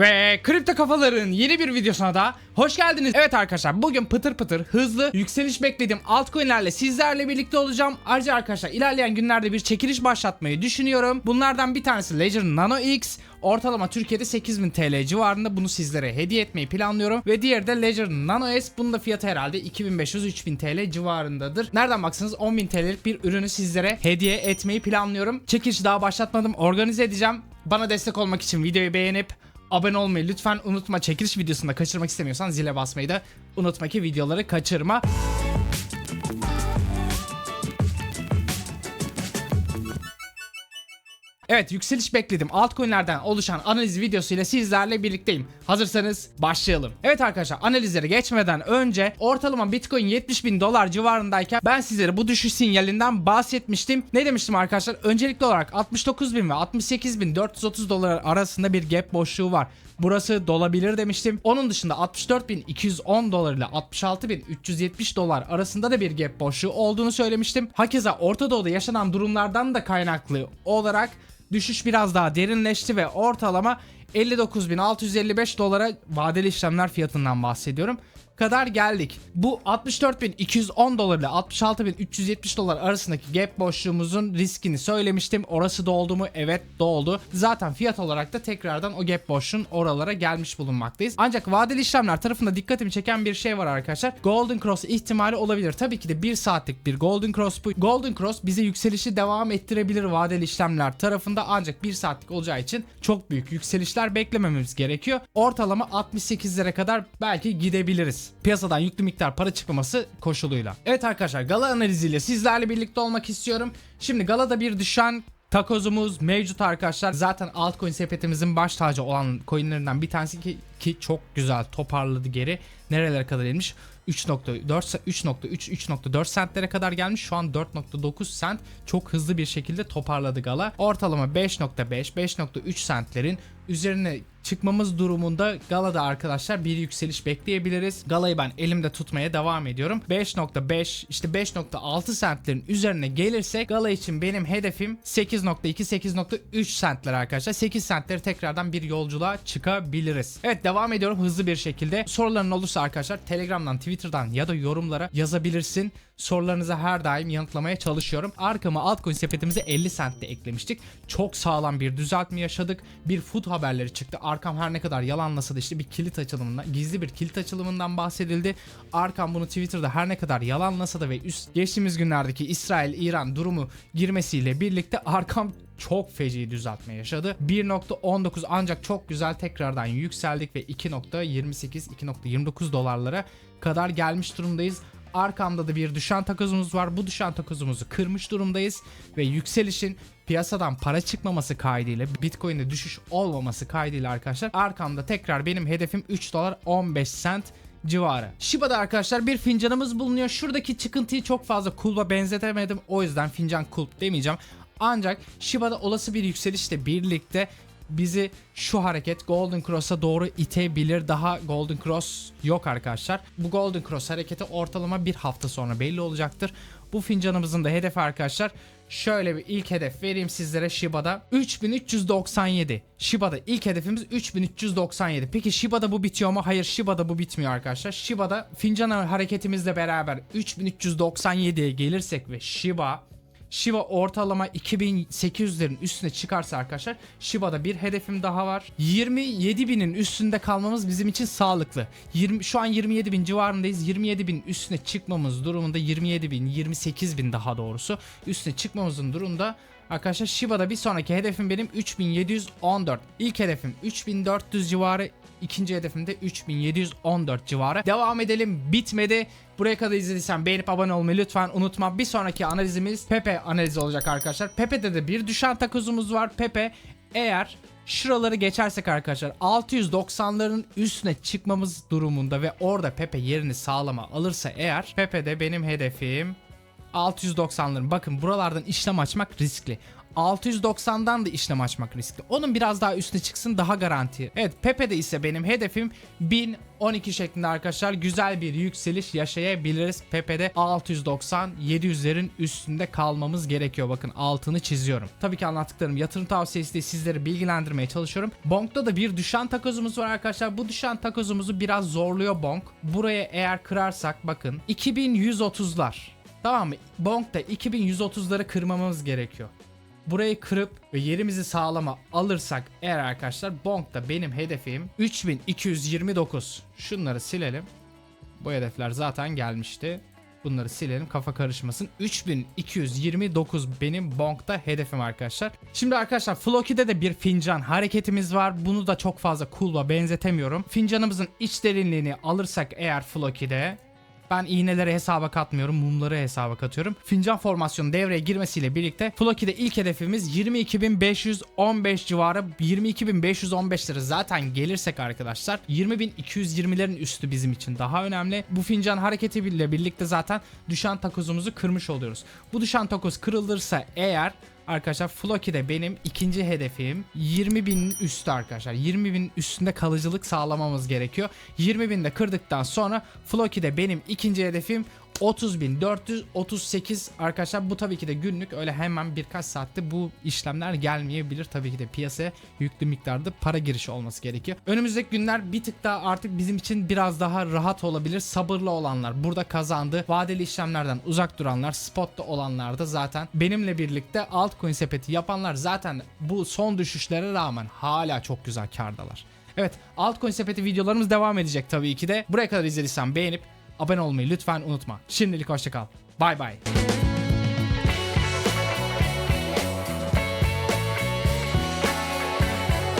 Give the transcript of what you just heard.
Ve kripto kafaların yeni bir videosuna da hoş geldiniz. Evet arkadaşlar bugün pıtır pıtır hızlı yükseliş beklediğim altcoin'lerle sizlerle birlikte olacağım. Ayrıca arkadaşlar ilerleyen günlerde bir çekiliş başlatmayı düşünüyorum. Bunlardan bir tanesi Ledger Nano X. Ortalama Türkiye'de 8000 TL civarında bunu sizlere hediye etmeyi planlıyorum. Ve diğeri de Ledger Nano S. Bunun da fiyatı herhalde 2500-3000 TL civarındadır. Nereden baksanız 10.000 TL'lik bir ürünü sizlere hediye etmeyi planlıyorum. Çekilişi daha başlatmadım. Organize edeceğim. Bana destek olmak için videoyu beğenip Abone olmayı lütfen unutma. Çekiliş videosunda kaçırmak istemiyorsan zile basmayı da unutma ki videoları kaçırma. Evet yükseliş bekledim. Altcoin'lerden oluşan analiz videosuyla sizlerle birlikteyim. Hazırsanız başlayalım. Evet arkadaşlar analizlere geçmeden önce ortalama Bitcoin 70 bin dolar civarındayken ben sizlere bu düşüş sinyalinden bahsetmiştim. Ne demiştim arkadaşlar? Öncelikli olarak 69 bin ve 68 bin 430 dolar arasında bir gap boşluğu var. Burası dolabilir demiştim. Onun dışında 64.210 dolar ile 66.370 dolar arasında da bir gap boşluğu olduğunu söylemiştim. Hakeza Orta Doğu'da yaşanan durumlardan da kaynaklı olarak düşüş biraz daha derinleşti ve ortalama 59.655 dolara vadeli işlemler fiyatından bahsediyorum kadar geldik. Bu 64.210 dolar ile 66.370 dolar arasındaki gap boşluğumuzun riskini söylemiştim. Orası doldu mu? Evet doldu. Zaten fiyat olarak da tekrardan o gap boşluğun oralara gelmiş bulunmaktayız. Ancak vadeli işlemler tarafında dikkatimi çeken bir şey var arkadaşlar. Golden Cross ihtimali olabilir. Tabii ki de 1 saatlik bir Golden Cross bu. Golden Cross bize yükselişi devam ettirebilir vadeli işlemler tarafında ancak 1 saatlik olacağı için çok büyük yükselişler beklemememiz gerekiyor. Ortalama 68'lere kadar belki gidebiliriz. Piyasadan yüklü miktar para çıkmaması koşuluyla. Evet arkadaşlar Gala analiziyle sizlerle birlikte olmak istiyorum. Şimdi Gala'da bir düşen takozumuz mevcut arkadaşlar. Zaten altcoin sepetimizin baş tacı olan coinlerinden bir tanesi ki, ki çok güzel toparladı geri. Nerelere kadar inmiş? 3.4 3.3 3.4 sentlere kadar gelmiş. Şu an 4.9 sent çok hızlı bir şekilde toparladı Gala. Ortalama 5.5 5.3 sentlerin üzerine çıkmamız durumunda Gala'da arkadaşlar bir yükseliş bekleyebiliriz. Gala'yı ben elimde tutmaya devam ediyorum. 5.5 işte 5.6 sentlerin üzerine gelirse Gala için benim hedefim 8.2 8.3 sentler arkadaşlar. 8 sentleri tekrardan bir yolculuğa çıkabiliriz. Evet devam ediyorum hızlı bir şekilde. Soruların olursa arkadaşlar Telegram'dan, Twitter'dan ya da yorumlara yazabilirsin. Sorularınızı her daim yanıtlamaya çalışıyorum. Arkama altcoin sepetimize 50 sentte eklemiştik. Çok sağlam bir düzeltme yaşadık. Bir food haberleri çıktı. Arkam her ne kadar yalanlasa da işte bir kilit açılımından, gizli bir kilit açılımından bahsedildi. Arkam bunu Twitter'da her ne kadar yalanlasa da ve üst geçtiğimiz günlerdeki İsrail-İran durumu girmesiyle birlikte arkam çok feci düzeltme yaşadı. 1.19 ancak çok güzel tekrardan yükseldik ve 2.28 2.29 dolarlara kadar gelmiş durumdayız. Arkamda da bir düşen takozumuz var. Bu düşen takozumuzu kırmış durumdayız ve yükselişin piyasadan para çıkmaması kaydıyla Bitcoin'de düşüş olmaması kaydıyla arkadaşlar arkamda tekrar benim hedefim 3 dolar 15 sent civarı. Shiba'da arkadaşlar bir fincanımız bulunuyor. Şuradaki çıkıntıyı çok fazla kulba benzetemedim. O yüzden fincan kulp demeyeceğim. Ancak Shiba'da olası bir yükselişle birlikte bizi şu hareket Golden Cross'a doğru itebilir. Daha Golden Cross yok arkadaşlar. Bu Golden Cross hareketi ortalama bir hafta sonra belli olacaktır. Bu fincanımızın da hedefi arkadaşlar şöyle bir ilk hedef vereyim sizlere Shiba'da 3397. Shiba'da ilk hedefimiz 3397. Peki Shiba'da bu bitiyor mu? Hayır Shiba'da bu bitmiyor arkadaşlar. Shiba'da fincan hareketimizle beraber 3397'ye gelirsek ve Shiba Shiba ortalama 2800'lerin üstüne çıkarsa arkadaşlar Shiba'da bir hedefim daha var. 27.000'in üstünde kalmamız bizim için sağlıklı. 20, şu an 27.000 civarındayız. 27.000 üstüne çıkmamız durumunda 27.000 28.000 daha doğrusu üstüne çıkmamızın durumunda Arkadaşlar Shiba'da bir sonraki hedefim benim 3714. İlk hedefim 3400 civarı. İkinci hedefim de 3714 civarı. Devam edelim. Bitmedi. Buraya kadar izlediysen beğenip abone olmayı lütfen unutma. Bir sonraki analizimiz Pepe analizi olacak arkadaşlar. Pepe'de de bir düşen takozumuz var. Pepe eğer şuraları geçersek arkadaşlar 690'ların üstüne çıkmamız durumunda ve orada Pepe yerini sağlama alırsa eğer Pepe'de benim hedefim 690'ların bakın buralardan işlem açmak riskli. 690'dan da işlem açmak riskli. Onun biraz daha üstüne çıksın daha garanti. Evet Pepe'de ise benim hedefim 1012 şeklinde arkadaşlar güzel bir yükseliş yaşayabiliriz. Pepe'de 690 700'lerin üstünde kalmamız gerekiyor. Bakın altını çiziyorum. Tabii ki anlattıklarım yatırım tavsiyesi değil sizleri bilgilendirmeye çalışıyorum. Bonk'ta da bir düşen takozumuz var arkadaşlar. Bu düşen takozumuzu biraz zorluyor Bonk. Buraya eğer kırarsak bakın 2130'lar. Tamam mı? Bonk'ta 2130'ları kırmamız gerekiyor. Burayı kırıp ve yerimizi sağlama alırsak eğer arkadaşlar Bonk'ta benim hedefim 3229. Şunları silelim. Bu hedefler zaten gelmişti. Bunları silelim kafa karışmasın. 3229 benim Bonk'ta hedefim arkadaşlar. Şimdi arkadaşlar Floki'de de bir fincan hareketimiz var. Bunu da çok fazla kulba benzetemiyorum. Fincanımızın iç derinliğini alırsak eğer Floki'de ben iğneleri hesaba katmıyorum, mumları hesaba katıyorum. Fincan formasyonu devreye girmesiyle birlikte Floki'de ilk hedefimiz 22.515 civarı. 22.515'lere zaten gelirsek arkadaşlar 20.220'lerin üstü bizim için daha önemli. Bu fincan hareketiyle birlikte zaten düşen takozumuzu kırmış oluyoruz. Bu düşen takoz kırılırsa eğer Arkadaşlar Floki'de benim ikinci hedefim 20 binin üstü arkadaşlar. 20 bin üstünde kalıcılık sağlamamız gerekiyor. 20 binde kırdıktan sonra Floki'de benim ikinci hedefim 30.438 arkadaşlar bu tabii ki de günlük öyle hemen birkaç saatte bu işlemler gelmeyebilir tabii ki de piyasaya yüklü miktarda para girişi olması gerekiyor. Önümüzdeki günler bir tık daha artık bizim için biraz daha rahat olabilir. Sabırlı olanlar burada kazandı. Vadeli işlemlerden uzak duranlar, spotta olanlar da zaten benimle birlikte altcoin sepeti yapanlar zaten bu son düşüşlere rağmen hala çok güzel kardalar. Evet altcoin sepeti videolarımız devam edecek tabii ki de. Buraya kadar izlediysen beğenip abone olmayı lütfen unutma. Şimdilik hoşçakal. Bay bay.